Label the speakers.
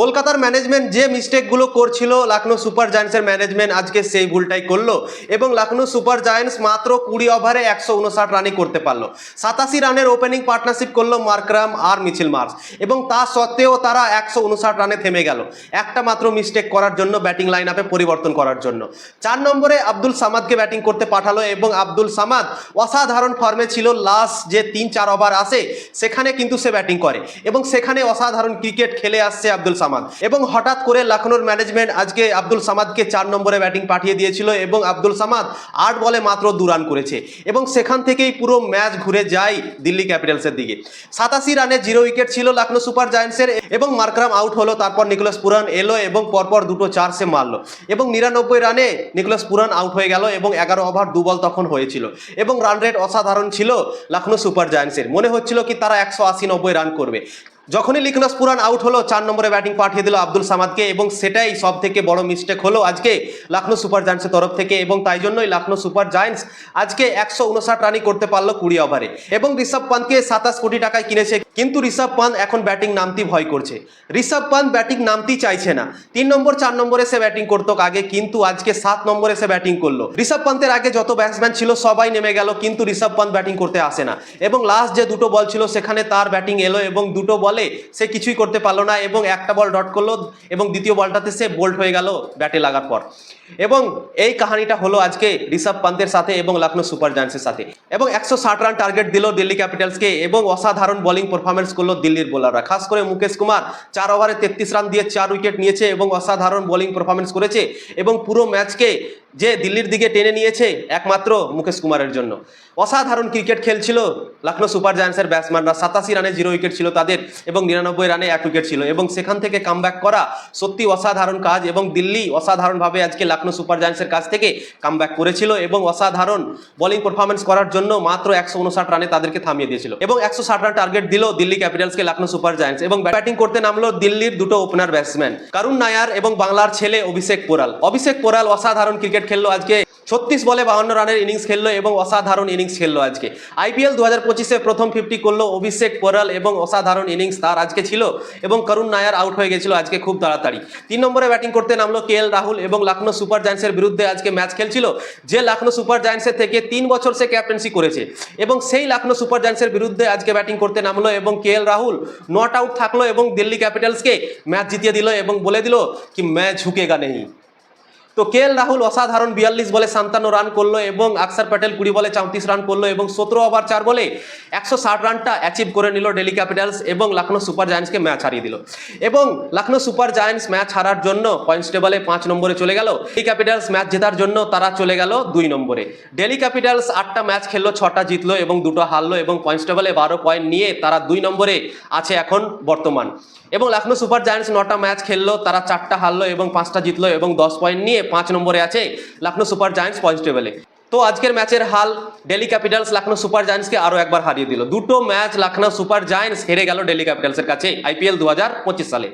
Speaker 1: কলকাতার ম্যানেজমেন্ট যে মিস্টেকগুলো করছিল লখনৌ সুপার জায়ান্টসের ম্যানেজমেন্ট আজকে সেই ভুলটাই করল এবং লখনৌ সুপার জায়ান্টস মাত্র কুড়ি ওভারে একশো উনষাট রানই করতে পারল। সাতাশি রানের ওপেনিং পার্টনারশিপ করল মার্করাম আর মিছিল মার্স এবং তা সত্ত্বেও তারা একশো উনষাট রানে থেমে গেল। একটা মাত্র মিস্টেক করার জন্য ব্যাটিং লাইন আপে পরিবর্তন করার জন্য। চার নম্বরে আব্দুল সামাদকে ব্যাটিং করতে পাঠালো এবং আব্দুল সামাদ অসাধারণ ফর্মে ছিল লাস্ট যে তিন চার ওভার আসে, সেখানে কিন্তু সে ব্যাটিং করে এবং সেখানে অসাধারণ ক্রিকেট খেলে আসছে আব্দুল সামাদ। এবং হঠাৎ করে লখনৌর ম্যানেজমেন্ট আজকে আব্দুল সামাদকে চার নম্বরে ব্যাটিং পাঠিয়ে দিয়েছিল এবং আব্দুল সামাদ আট বলে মাত্র দু রান করেছে। এবং সেখান থেকেই পুরো ম্যাচ ঘুরে যায় দিল্লি ক্যাপিটালসের দিকে। সাতাশি রানে জিরো উইকেট ছিল লখনৌ সুপার জায়ান্টসের এবং মার্করাম আউট হলো, তারপর নিকোলাস পুরান এলো এবং পরপর দুটো চার সে মারলো। এবং নিরানব্বই রানে নিকোলাস পুরান আউট হয়ে গেল এবং এগারো ওভার দু বল তখন হয়েছিল। এবং রান রেট অসাধারণ ছিল লখনৌ সুপার জায়ান্টসের মনে হচ্ছিল কি তারা একশো আশি নব্বই রান করবে। যখনই লিখনস পুরান আউট হলো, চার নম্বরে ব্যাটিং পাঠিয়ে দিল আব্দুল সামাদকে এবং সেটাই সব থেকে বড় মিস্টেক হলো আজকে লখনৌ সুপার জায়ান্টসের তরফ থেকে এবং তাই জন্যই লখনৌ সুপার জায়ান্টস আজকে একশো উনষাট রানই করতে পারল কুড়ি ওভারে এবং ঋষভ পান্তকে সাতাশ কোটি টাকায় কিনেছে কিন্তু ঋষভ পান্ত এখন ব্যাটিং নামতেই ভয় করছে। ঋষভ পান্ত ব্যাটিং নামতেই চাইছে না। তিন নম্বর, চার নম্বরে সে ব্যাটিং করতো আগে, কিন্তু আজকে সাত নম্বরে সে ব্যাটিং করল। ঋষভ পান্তের আগে যত ব্যাটসম্যান ছিল, সবাই নেমে গেল, কিন্তু ঋষভ পান্ত ব্যাটিং করতে আসে না। এবং লাস্ট যে দুটো বল ছিল, সেখানে তার ব্যাটিং এলো এবং দুটো বলে সে কিছুই করতে পারল না এবং একটা বল ডট করল এবং দ্বিতীয় বলটাতে সে বোল্ড হয়ে গেল ব্যাটে লাগার পর। এবং এই কাহিনীটা হলো আজকে ঋষভ পান্তের সাথে এবং লখনৌ সুপার জায়ান্টসের সাথে। এবং একশো ষাট রান টার্গেট দিল দিল্লি ক্যাপিটালসকে এবং অসাধারণ বোলিং পারফরমেন্স করল দিল্লির বোলাররা খাস করে মুকেশ কুমার, চার ওভারে তেত্রিশ রান দিয়ে চার উইকেট নিয়েছে এবং অসাধারণ বোলিং পারফরমেন্স করেছে এবং পুরো ম্যাচকে যে দিল্লির দিকে টেনে নিয়েছে একমাত্র মুকেশ কুমারের জন্য। অসাধারণ ক্রিকেট খেলছিল লখনৌ সুপার জায়ান্টসের ব্যাটসম্যানরা সাতাশি রানে জিরো উইকেট ছিল তাদের এবং নিরানব্বই রানে এক উইকেট ছিল এবং সেখান থেকে কামব্যাক করা সত্যি অসাধারণ কাজ এবং দিল্লি অসাধারণভাবে আজকে লখনৌ সুপার জায়ান্টসের কাছ থেকে কামব্যাক করেছিল এবং অসাধারণ বোলিং পারফরমেন্স করার জন্য মাত্র একশো উনষাট রানে তাদেরকে থামিয়ে দিয়েছিল এবং একশো ষাট রান টার্গেট দিল দিল্লি ক্যাপিটালসকে লখনৌ সুপার জায়ান্টস এবং ব্যাটিং করতে নামলো দিল্লির দুটো ওপেনার ব্যাটসম্যান। কারুণ নায়ার এবং বাংলার ছেলে অভিষেক পোরাল। অভিষেক পোরাল অসাধারণ ক্রিকেট খেললো আজকে। ছত্রিশ বলে বাহান্ন রানের ইনিংস খেললো এবং অসাধারণ ইনিংস খেললো আজকে। আইপিএল দু হাজার পঁচিশে প্রথম ফিফটি করল অভিষেক পোরাল এবং অসাধারণ ইনিংস তার আজকে ছিল এবং করুণ নায়ার আউট হয়ে গেছিল আজকে খুব তাড়াতাড়ি। তিন নম্বরে ব্যাটিং করতে নামলো কে রাহুল এবং লখনৌ সুপার জায়ান্টসের বিরুদ্ধে আজকে ম্যাচ খেলছিল, যে লখনৌ সুপার জায়ান্টসের থেকে তিন বছর সে ক্যাপ্টেন্সি করেছে এবং সেই লখনৌ সুপার জায়ান্টসের বিরুদ্ধে আজকে ব্যাটিং করতে নামলো এবং কে রাহুল নট আউট থাকল এবং দিল্লি ক্যাপিটালসকে ম্যাচ জিতিয়ে দিল এবং বলে দিল কি, ম্যাচ ঝুঁকেগা নেই। তো কে এল রাহুল অসাধারণ বিয়াল্লিশ বলে সান্তান্ন রান করল এবং আকসার প্যাটেল কুড়ি বলে চৌত্রিশ রান করল এবং সতেরো ওভার চার বলে একশো ষাট রানটা অ্যাচিভ করে নিল ডেলি ক্যাপিটালস এবং লখনৌ সুপার জায়ান্টসকে ম্যাচ হারিয়ে দিল। এবং লখনৌ সুপার জায়ান্টস ম্যাচ হারার জন্য পয়েন্টস টেবলে পাঁচ নম্বরে চলে গেল। দিল্লি ক্যাপিটালস ম্যাচ জেতার জন্য তারা চলে গেল দুই নম্বরে। ডেলি ক্যাপিটালস আটটা ম্যাচ খেললো, ছটা জিতলো এবং দুটো হারলো এবং পয়েন্টস টেবলে বারো পয়েন্ট নিয়ে তারা দুই নম্বরে আছে এখন বর্তমান। এবং লখনৌ সুপার জায়ান্টস নটা ম্যাচ খেললো, তারা চারটা হারলো এবং পাঁচটা জিতলো এবং দশ পয়েন্ট নিয়ে পাঁচ নম্বরে আছে লখনৌ সুপার জায়ান্টস পয়েন্ট টেবলে তো আজকের ম্যাচের হাল, ডেলি ক্যাপিটালস লখনৌ সুপার জায়ান্টসকে আরও একবার হারিয়ে দিল। দুটো ম্যাচ লখনৌ সুপার জায়ান্টস হেরে গেল ডেলি ক্যাপিটালসের কাছে, আইপিএল দু হাজার পঁচিশ সালে।